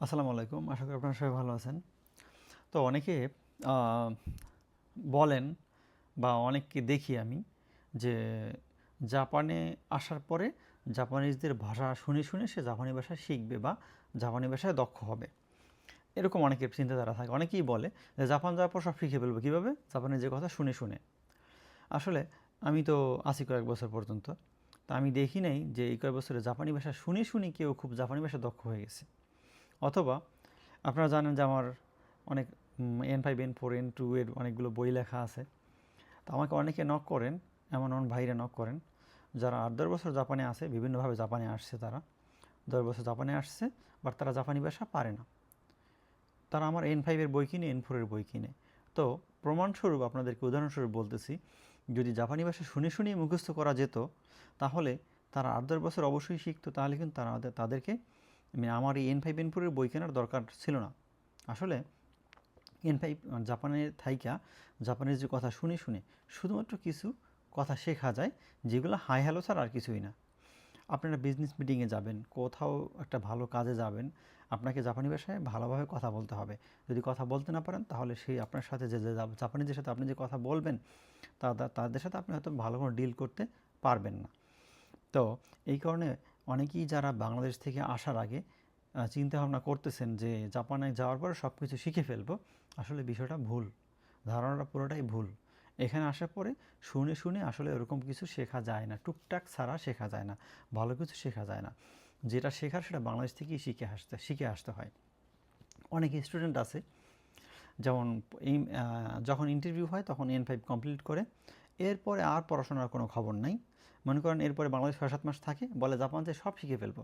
আসসালামু আলাইকুম। আশা করি আপনারা সবাই ভালো আছেন। তো অনেকে বলেন বা অনেককে দেখি আমি যে জাপানে আসার পরে জাপানিজদের ভাষা শুনে শুনে সে জাপানি ভাষা শিখবে বা জাপানি ভাষায় দক্ষ হবে। এরকম অনেকের চিন্তাধারা থাকে। অনেকেই বলে যে জাপান যাওয়ার পর সব শিখে ফেলব কীভাবে? জাপানের যে কথা শুনে শুনে। আসলে আমি তো আছি কয়েক বছর পর্যন্ত। তা আমি দেখি নাই যে এই কয়েক বছরে জাপানি ভাষা শুনে শুনে কেউ খুব জাপানি ভাষা দক্ষ হয়ে গেছে। অথবা আপনারা জানেন যে আমার অনেক N five N four N two এর অনেকগুলো বই লেখা আছে। তো আমাকে অনেকে নক করেন, এমন এমন ভাইরা নক করেন, যারা আট, দশ বছর জাপানে আছে, বিভিন্নভাবে জাপানে আসছে তারা। দশ বছর জাপানে আসছে বাট তারা জাপানি ভাষা পারে না। তারা আমার এন ফাইভের বই কিনে এন ফোরের বই কিনে। তো প্রমাণস্বরূপ আপনাদেরকে উদাহরণস্বরূপ বলতেছি, যদি জাপানি ভাষা শুনে শুনেই মুখস্থ করা যেত, তাহলে তারা আট, দশ বছর অবশ্যই শিখতো, তাহলে কিন্তু তারা তাদেরকে মানে আমার এই এন ফাইভ এন ফোরের বই কেনার দরকার ছিল না। আসলে এন ফাইভ জাপানের থাইকা, জাপানের যে কথা শুনে শুনে শুধুমাত্র কিছু কথা শেখা যায়, যেগুলো হাই হ্যালো ছাড়া আর কিছুই না। আপনারা বিজনেস মিটিংয়ে যাবেন, কোথাও একটা ভালো কাজে যাবেন, আপনাকে জাপানি ভাষায় ভালোভাবে কথা বলতে হবে। যদি কথা বলতে না পারেন, তাহলে সেই আপনার সাথে যে জাপানিদের সাথে আপনি যে কথা বলবেন তাদের সাথে আপনি হয়তো ভালো করে ডিল করতে পারবেন না। তো এই কারণে অনেকেই যারা বাংলাদেশ থেকে আসার আগে চিন্তা ভাবনা করতেছেন যে জাপানে যাওয়ার পরে সব কিছু শিখে ফেলব, আসলে বিষয়টা ভুল। ধারণাটা পুরোটাই ভুল। এখানে আসার পরে শুনে শুনে আসলে এরকম কিছু শেখা যায় না, টুকটাক ছাড়া শেখা যায় না, ভালো কিছু শেখা যায় না। যেটা শেখার সেটা বাংলাদেশ থেকেই শিখে আসতে শিখে আসতে হয়। অনেক স্টুডেন্ট আছে, যেমন যখন ইন্টারভিউ হয় তখন এন ফাইভ কমপ্লিট করে এরপরে আর পড়াশোনার কোনো খবর নাই। মনে করেন এরপরে বাংলাদেশ ছয় সাত মাস থাকে, বলে জাপান যে সব শিখে ফেলব।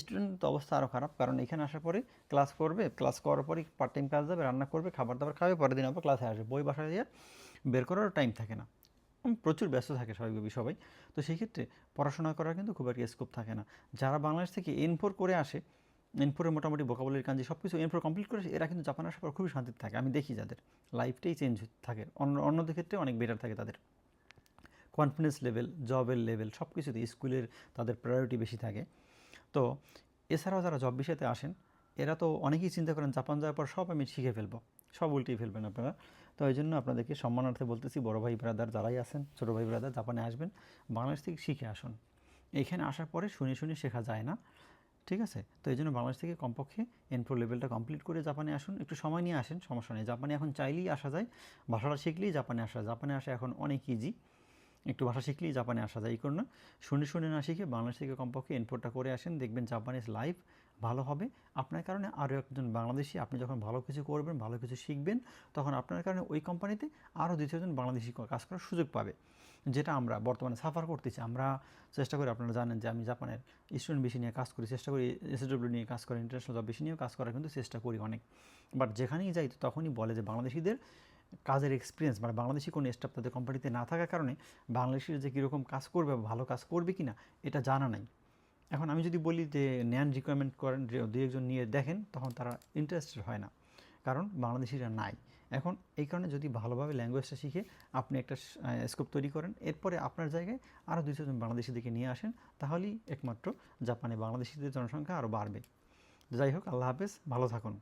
স্টুডেন্ট তো অবস্থা আরও খারাপ, কারণ এখানে আসার পরে ক্লাস করবে ক্লাস করার পরে পার্ট টাইম কাজ যাবে রান্না করবে খাবার দাবার খাবে, পরের দিন আবার ক্লাসে আসবে। বই বাসায় দিয়ে বের করারও টাইম থাকে না। প্রচুর ব্যস্ত থাকে স্বাভাবিকভাবে সবাই। তো সেই ক্ষেত্রে পড়াশোনা করার কিন্তু খুব একটা স্কোপ থাকে না। যারা বাংলাদেশ থেকে এন ফোর করে আসে এন ফোরে মোটামুটি বোকাবলির কাঞ্জি সব কিছু এন ফোর কমপ্লিট করে এরা কিন্তু জাপান আসার পর খুবই শান্তিতে থাকে। আমি দেখি যাদের। লাইফটাই চেঞ্জ থাকে। অন্য, অন্যদের ক্ষেত্রে অনেক বেটার থাকে তাদের। কনফিডেন্স লেভেল জবের লেভেল সব কিছুতে স্কুলের তাদের প্রায়োরিটি বেশি থাকে। তো এছাড়াও যারা জব বিষয়তে আসেন, এরা তো অনেকেই চিন্তা করেন, জাপান যাওয়ার পর সব আমি শিখে ফেলব। সব উল্টেই ফেলবেন আপনারা। তো এই জন্য আপনাদেরকে সম্মানার্থে বলতেছি, বড় ভাই ব্রাদার যারাই আছেন, ছোটো ভাই ব্রাদার জাপানে আসবেন, বাংলাদেশ থেকে শিখে আসুন। এইখানে আসার পরে শুনে শুনে শেখা যায় না, ঠিক আছে? তো এই জন্য বাংলাদেশ থেকে কমপক্ষে এনপ্রো লেভেলটা কমপ্লিট করে জাপানে আসুন। একটু সময় নিয়ে আসেন, সমস্যা নেই। জাপানে এখন চাইলেই আসা যায়, ভাষাটা শিখলেই জাপানে আসা জাপানে আসা এখন অনেক ইজি একটু ভাষা শিখলেই জাপানে আসা যায়, এই কারণে শুনে শুনে না শিখে বাংলাদেশ থেকে কমপক্ষে ইনপোর্টটা করে আসেন, দেখবেন জাপানিজ লাইফ ভালো হবে। আপনার কারণে আরও একজন বাংলাদেশি, আপনি যখন ভালো কিছু করবেন, ভালো কিছু শিখবেন, তখন আপনার কারণে ওই কোম্পানিতে আরও দ্বিতীয়জন বাংলাদেশি কাজ করার সুযোগ পাবে। যেটা আমরা বর্তমানে সাফার করতেছি। আমরা চেষ্টা করি, আপনারা জানেন যে আমি জাপানের স্টুডেন্ট বেশি নিয়ে কাজ করি, চেষ্টা করি এসডব্লিউ নিয়ে কাজ করি ইন্টারন্যাশনাল জব বেশি নিয়েও কাজ করার কিন্তু চেষ্টা করি অনেক। বাট যেখানেই যাই, তখনই বলে যে বাংলাদেশিদের কাজের এক্সপিরিয়েন্স মানে বাংলাদেশি কোনো স্টাফ তাদের কোম্পানিতে না থাকার কারণে বাংলাদেশির যে কীরকম কাজ করবে বা ভালো কাজ করবে কি না এটা জানা নাই। এখন আমি যদি বলি যে ন্যান রিকোয়ারমেন্ট করেন দু একজন নিয়ে দেখেন, তখন তারা ইন্টারেস্টেড হয় না। কারণ বাংলাদেশিরা নাই। এখন এই কারণে যদি ভালোভাবে ল্যাঙ্গুয়েজটা শিখে আপনি একটা স্কোপ তৈরি করেন, এরপরে আপনার জায়গায় আরও দুই, চারজন বাংলাদেশিদেরকে নিয়ে আসেন, তাহলেই একমাত্র জাপানে বাংলাদেশিদের জনসংখ্যা আরও বাড়বে। যাই হোক, আল্লাহ হাফেজ, ভালো থাকুন।